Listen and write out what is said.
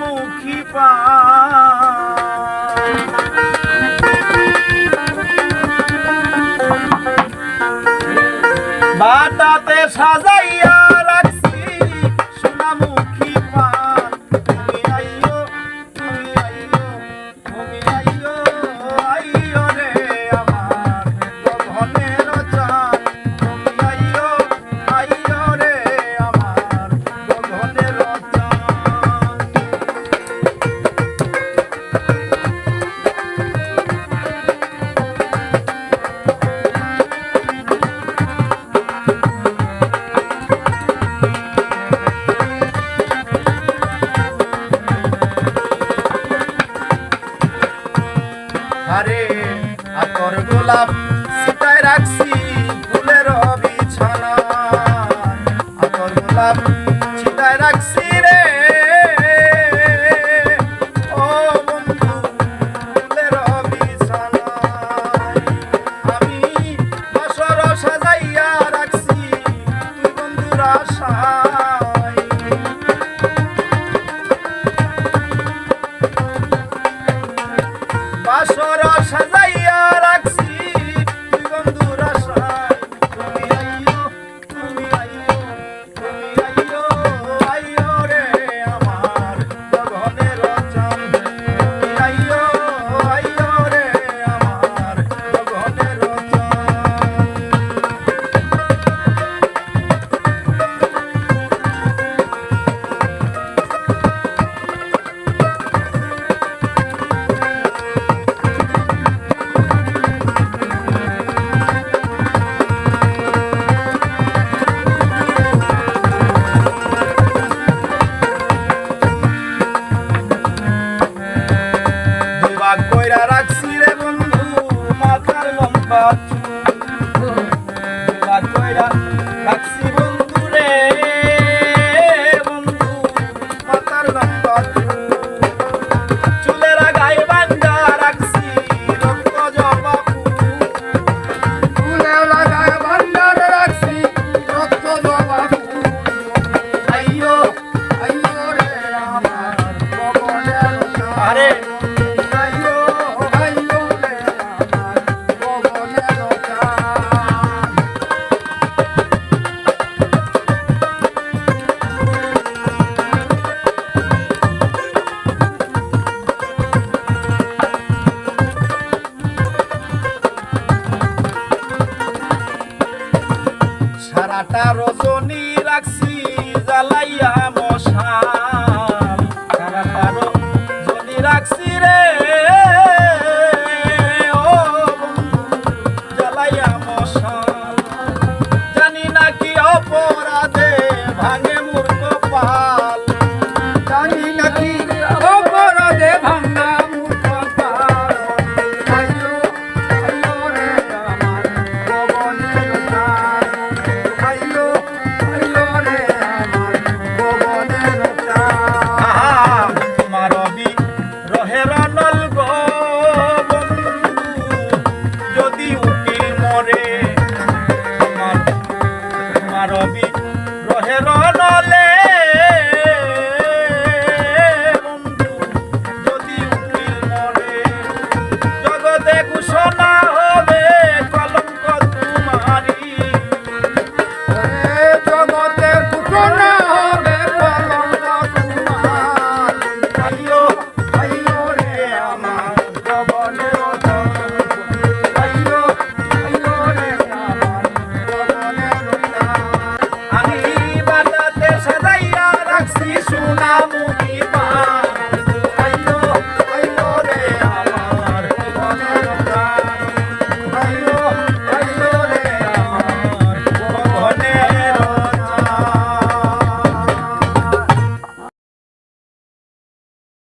মুখী পা বাটাতে সাজাইয়া গোলাপ সেটাই রাখছি ফুলের বিছানা। আতর গোলাপ সেটাই রাখছি রে। ও বন্ধু, ফুলের বিছানা। আমি বাসর সাজাইয়া রাখছি, তুই বন্ধুর আশায়। বাসর রাখছি। কাটা রজনী প্রাণল যদি উকিল মরে মারবি রহে রয়